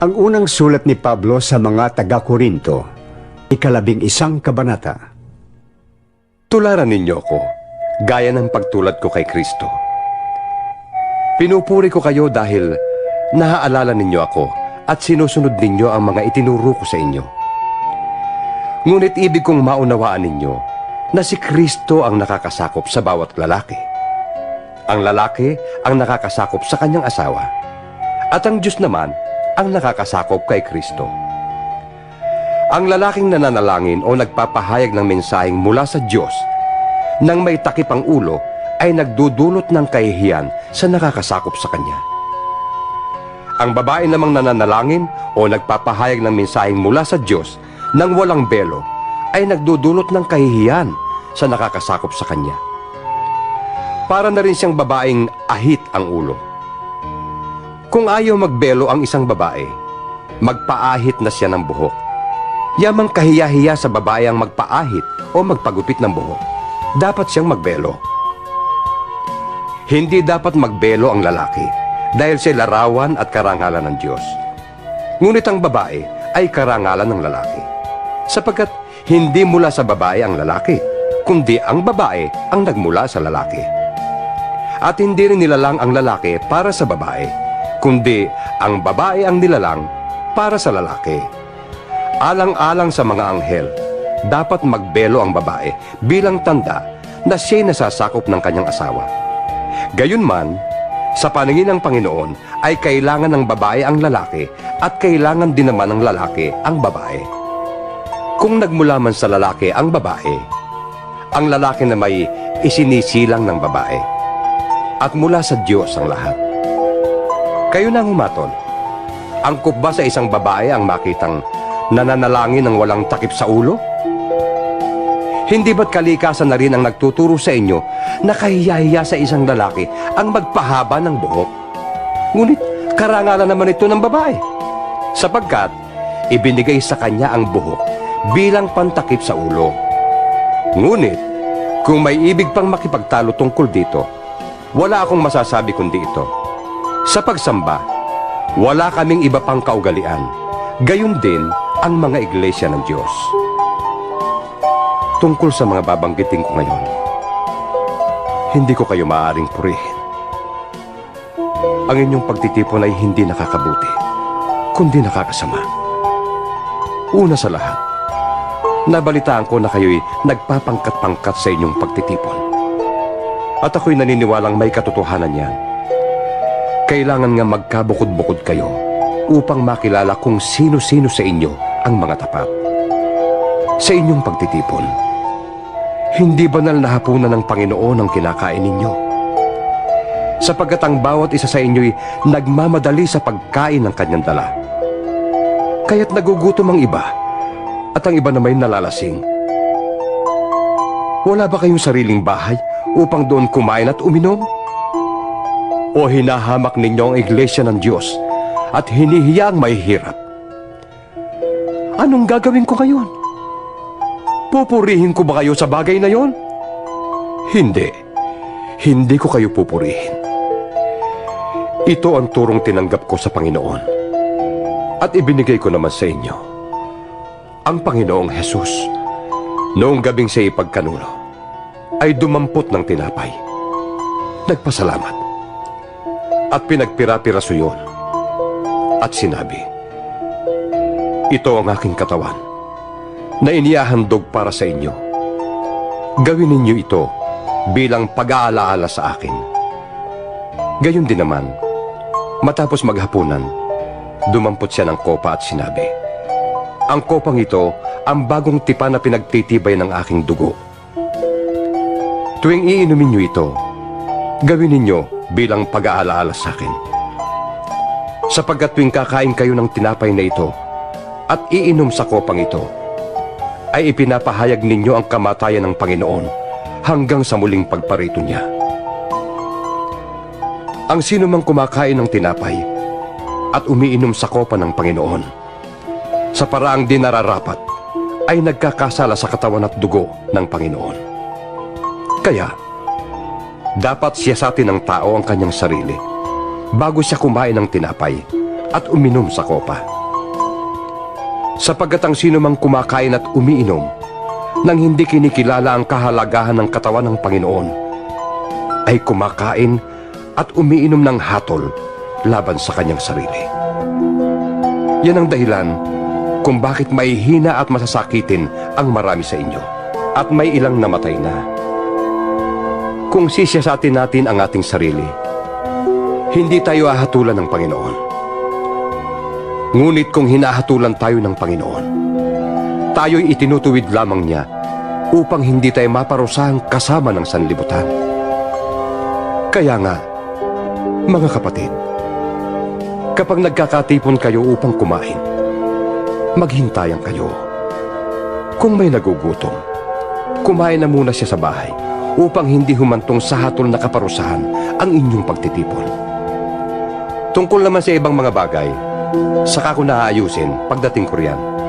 Ang unang sulat ni Pablo sa mga taga-Korinto, ikalabing isang kabanata. Tularan ninyo ako, gaya ng pagtulad ko kay Kristo. Pinupuri ko kayo dahil naaalala ninyo ako at sinusunod ninyo ang mga itinuro ko sa inyo. Ngunit ibig kong maunawaan ninyo na si Kristo ang nakakasakop sa bawat lalaki. Ang lalaki ang nakakasakop sa kanyang asawa. At ang Diyos naman ang nakakasakop kay Kristo. Ang lalaking nananalangin o nagpapahayag ng mensaheng mula sa Diyos nang may takip ang ulo ay nagdudulot ng kahihiyan sa nakakasakop sa kanya. Ang babae namang nananalangin o nagpapahayag ng mensaheng mula sa Diyos nang walang belo ay nagdudulot ng kahihiyan sa nakakasakop sa kanya. Para na rin siyang babaeng ahit ang ulo. Kung ayaw magbelo ang isang babae, magpaahit na siya ng buhok. Yamang kahiya-hiya sa babae ang magpaahit o magpagupit ng buhok. Dapat siyang magbelo. Hindi dapat magbelo ang lalaki dahil siya larawan at karangalan ng Diyos. Ngunit ang babae ay karangalan ng lalaki. Sapagkat hindi mula sa babae ang lalaki, kundi ang babae ang nagmula sa lalaki. At hindi rin nilalang ang lalaki para sa babae, kundi ang babae ang nilalang para sa lalaki. Alang-alang sa mga anghel, dapat magbelo ang babae bilang tanda na siya'y nasasakop ng kanyang asawa. Gayunman, sa paningin ng Panginoon ay kailangan ng babae ang lalaki at kailangan din naman ng lalaki ang babae. Kung nagmula man sa lalaki ang babae, ang lalaki na may isinisilang ng babae at mula sa Diyos ang lahat. Kayo na humaton. Angkop ba sa isang babae ang makitang nananalangin ng walang takip sa ulo? Hindi ba't kalikasan na rin ang nagtuturo sa inyo na kahiyahiya sa isang lalaki ang magpahaba ng buhok? Ngunit karangalan naman ito ng babae. Sapagkat ibinigay sa kanya ang buhok bilang pantakip sa ulo. Ngunit kung may ibig pang makipagtalo tungkol dito, wala akong masasabi kundi ito. Sa pagsamba, wala kaming iba pang kaugalian. Gayon din ang mga iglesia ng Diyos tungkol sa mga babanggitin ko ngayon. Hindi ko kayo maaaring purihin. Ang inyong pagtitipon ay hindi nakakabuti, kundi nakakasama. Una sa lahat, nabalitaan ko na kayo'y nagpapangkat-pangkat sa inyong pagtitipon. At ako'y naniniwalang may katotohanan yan. Kailangan nga magkabukod-bukod kayo upang makilala kung sino-sino sa inyo ang mga tapat. Sa inyong pagtitipon, hindi banal na hapunan ng Panginoon ang kinakain ninyo. Sapagkat ang bawat isa sa inyo'y nagmamadali sa pagkain ng kanyang dala. Kaya't nagugutom ang iba at ang iba naman nalalasing. Wala ba kayong sariling bahay upang doon kumain at uminom? O hinahamak ninyo ang iglesia ng Diyos at hinihiya ang mahihirap? Anong gagawin ko ngayon? Pupurihin ko ba kayo sa bagay na yon? Hindi. Hindi ko kayo pupurihin. Ito ang turong tinanggap ko sa Panginoon. At ibinigay ko naman sa inyo. Ang Panginoong Jesus, noong gabing siya ipagkanulo, ay dumampot ng tinapay. Nagpasalamat. At pinagpira-piraso yun. At sinabi, Ito ang aking katawan na inihahandog para sa inyo. Gawin ninyo ito bilang pag-aalaala sa akin. Gayon din naman, matapos maghapunan, dumampot siya ng kopa at sinabi, Ang kopang ito ang bagong tipa na pinagtitibay ng aking dugo. Tuwing iinumin niyo ito, gawin ninyo bilang pag-aalaala sa akin. Sapagkat tuwing kakain kayo ng tinapay na ito at iinom sa kopang ito, ay ipinapahayag ninyo ang kamatayan ng Panginoon hanggang sa muling pagparito niya. Ang sino mang kumakain ng tinapay at umiinom sa kopa ng Panginoon, sa paraang di nararapat, ay nagkakasala sa katawan at dugo ng Panginoon. Kaya, dapat siyasatin ng tao ang kanyang sarili bago siya kumain ng tinapay at uminom sa kopa. Sapagkat ang sino mang kumakain at umiinom nang hindi kinikilala ang kahalagahan ng katawan ng Panginoon ay kumakain at umiinom ng hatol laban sa kanyang sarili. Yan ang dahilan kung bakit may hina at masasakitin ang marami sa inyo at may ilang namatay na. Kung sisiyasatin natin ang ating sarili, hindi tayo ahatulan ng Panginoon. Ngunit kung hinahatulan tayo ng Panginoon, tayo'y itinutuwid lamang niya upang hindi tayo maparusahan kasama ng sanlibutan. Kaya nga, mga kapatid, kapag nagkakatipon kayo upang kumain, maghintayan kayo. Kung may nagugutom, kumain na muna siya sa bahay upang hindi humantong sa hatol na kaparusahan ang inyong pagtitipon. Tungkol naman sa ibang mga bagay, saka ko naaayusin pagdating ko riyan.